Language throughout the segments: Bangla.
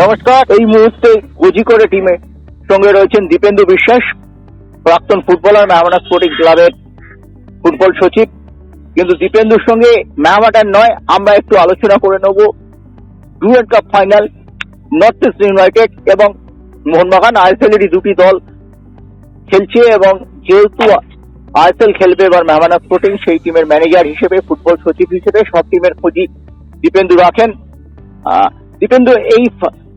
নমস্কার। এই মুহূর্তে কোজিকোড়ে টিমে সঙ্গে রয়েছেন দীপেন্দু বিশ্বাস, প্রাক্তন ফুটবলার মেহমানা স্পোর্টিং ক্লাবের ফুটবল সচিব। কিন্তু দীপেন্দুর সঙ্গে মেহমাটার নয়, আমরা একটু আলোচনা করে নেব। Duet cup final, north east united এবং মোহনবাগান আইএসএল এরই দুটি দল খেলছে এবং যেহেতু আইএসএল খেলবে এবার মেহমানা স্পোর্টিং, সেই টিমের ম্যানেজার হিসেবে, ফুটবল সচিব হিসেবে সব টিমের খোঁজই দীপেন্দু রাখেন। দীপেন্দু, এই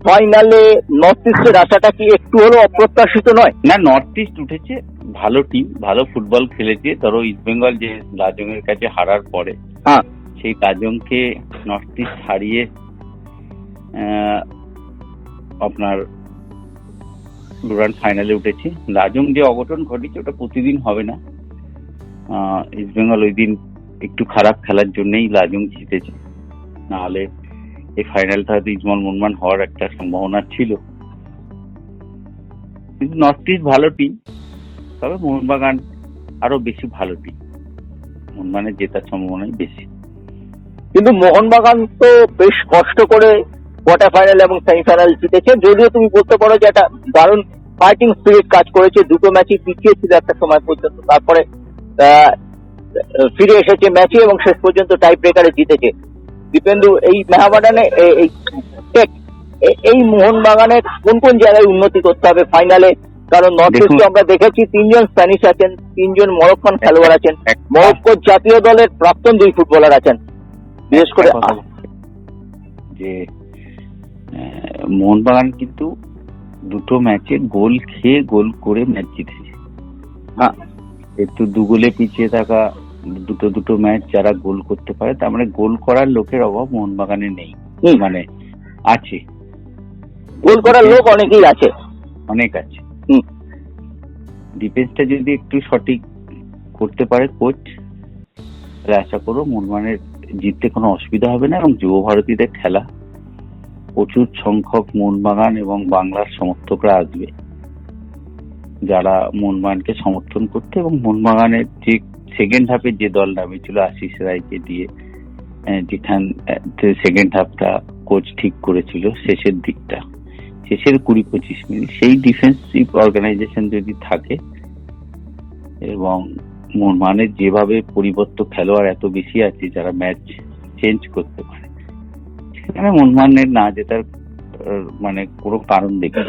ফাইনালে নর্থ ইস্টের আশাটা কি একটু হলেও অপ্রত্যাশিত নয়? না নর্থ ইস্ট উঠেছে ভালো টিম ভালো ফুটবল খেলেছে। ধরো ইস্ট বেঙ্গল যে লাজংয়ের কাছে হারার পরে হ্যাঁ। সেই লাজংকে নর্থ ইস্ট হারিয়ে আপনার ডুরান্ড ফাইনালে উঠেছে। লাজং যে অঘটন ঘটেছে ওটা প্রতিদিন হবে না। ইস্ট বেঙ্গল ওই দিন একটু খারাপ খেলার জন্যই লাজং জিতেছে। নাহলে এই ফাইনালটা হয়তো ইজমল মুনমান হওয়ার একটা সম্ভাবনা ছিল। কিন্তু নর্থ ইস্ট ভালো টিম তবে মোহনবাগান আরও বেশি ভালো টিম মোহনবাগানের জেতার সম্ভাবনাই বেশি। কিন্তু মোহনবাগান তো বেশ কষ্ট করে কোয়ার্টার ফাইনাল এবং সেমিফাইনাল জিতেছে। যদিও তুমি বলতে পারো যে একটা দারুণ ফাইটিং স্পিরিট কাজ করেছে। দুটো ম্যাচই পিছিয়ে ছিল একটা সময় পর্যন্ত। তারপরে ফিরে এসেছে ম্যাচে এবং শেষ পর্যন্ত টাই ব্রেকারে জিতেছে। দীপেন্দু এই মেহাবাডানে এই এই মোহনবাগানের কোন কোন জায়গায় উন্নতি করতে হবে ফাইনালে? কারণ নর্থ ইস্টে আমরা দেখেছি তিনজন স্প্যানিশ আছেন তিনজন মরক্কান খেলোয়াড় আছেন। মরক্কোর জাতীয় দলের প্রাক্তন দুই ফুটবলার আছেন। বিশেষ করে যে মোহনবাগান কিন্তু দুটো ম্যাচে গোল খেয়ে গোল করে ম্যাচ জিতেছে। হ্যাঁ, একটু দু গোলে পিছিয়ে থাকা দুটো দুটো ম্যাচ যারা গোল করতে পারে তার মানে গোল করার লোকের অভাব মোহনবাগানে নেই। মানে আছে। গোল করার লোক অনেকেই আছে। অনেক আছে। ডিফেন্সটা যদি একটু সঠিক করতে পারে কোচ তাহলে আশা করো মোহনবাগানের জিততে কোনো অসুবিধা হবে না এবং যুব ভারতীদের খেলা প্রচুর সংখ্যক মোহনবাগান এবং বাংলার সমর্থকরা আসবে। যারা মোহনবাগানকে সমর্থন করতে এবং মোহনবাগানের যে সেকেন্ড হাফে যে দল নামেছিল আশিস রায়কে দিয়ে যেখান সেকেন্ড হাফটা কোচ ঠিক করেছিল শেষের দিকটা শেষের কুড়ি পঁচিশ মিনিট, সেই ডিফেন্সিভ অর্গানাইজেশন যদি থাকে, এবং মানে যেভাবে পরিবর্ত খেলোয়াড় এত বেশি আছে যারা ম্যাচ চেঞ্জ করতে পারে, সেখানে মোহনবাগানের না জেতার মানে কোনো কারণ দেখি।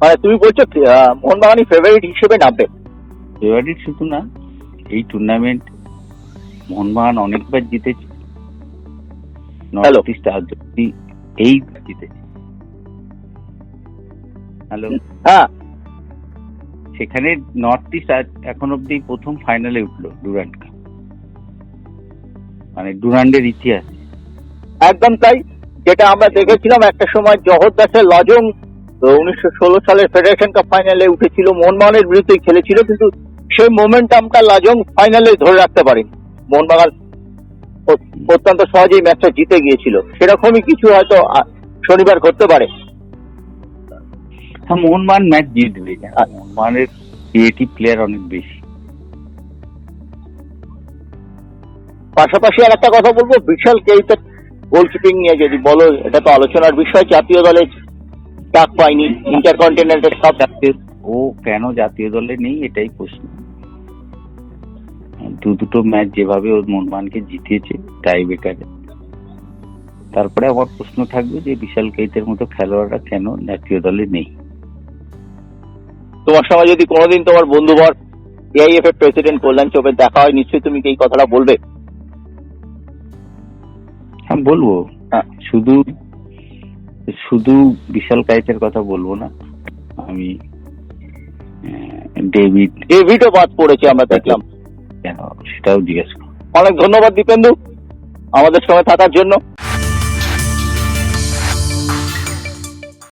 মানে তুমি বলছো মোহনবাগানই ফেভারিট হিসেবে নামবে। ফেভারিট শুধু না এই টুর্নামেন্ট মোহনবাগান অনেকবার জিতেছে. নর্থ ইস্ট আজ অব্দি জিতেছে। হ্যালো হ্যাঁ। সেখানে নর্থ ইস্ট এখন অব্দি প্রথম ফাইনালে উঠল ডুরান্ড কাপ মানে ডুরান্ডের ইতিহাস। একদম তাই যেটা আমরা দেখেছিলাম একটা সময় জহর দাসের লজং উনিশশো ষোলো সালের ফেডারেশন কাপ ফাইনালে উঠেছিল মোহনবাগানের বিরুদ্ধে খেলেছিল কিন্তু সেই মোমেন্টামটা লাজং ফাইনালে ধরে রাখতে পারেনি। মোহনবাগান অত্যন্ত সহজেই ম্যাচটা জিতে গিয়েছিল। সেরকমই কিছু হয়তো শনিবার করতে পারে। হ্যাঁ মোহনবাগান ম্যাচ জিতবে। মোহনবাগানের ক্রিয়েটিভ প্লেয়ার অনেক বেশি। পাশাপাশি আর একটা কথা বলব বিশাল কেইতের গোলকিপিং নিয়ে যদি বলো এটা তো আলোচনার বিষয়। জাতীয় দলে ডাক পায়নি ইন্টারকন্টিনেন্টাল কাপ জাতীয়। ও কেন জাতীয় দলে নেই এটাই প্রশ্ন। দু দুটো ম্যাচ যেভাবে ওর মোহনবাগানকে জিতিয়েছে টাই বেকারে তারপরে আমার প্রশ্ন থাকবে যে বিশাল কেইতের মতো খেলোয়াড়রা কেন জাতীয় দলে নেই? তোমার সঙ্গে যদি কোনোদিন তোমার বন্ধুবর এআইএফ এর প্রেসিডেন্ট কল্যাণ চোপের দেখা হয় নিশ্চয়ই তুমি এই কথাটা বলবে? হ্যাঁ বলব। হ্যাঁ। শুধু শুধু বিশাল কাইতের কথা বলব না আমি ডেভিড ডেভিডও বাদ পড়েছে আমরা দেখলাম। কেন সেটাও জিজ্ঞেস অনেক ধন্যবাদ দীপেন্দু আমাদের সঙ্গে থাকার জন্য।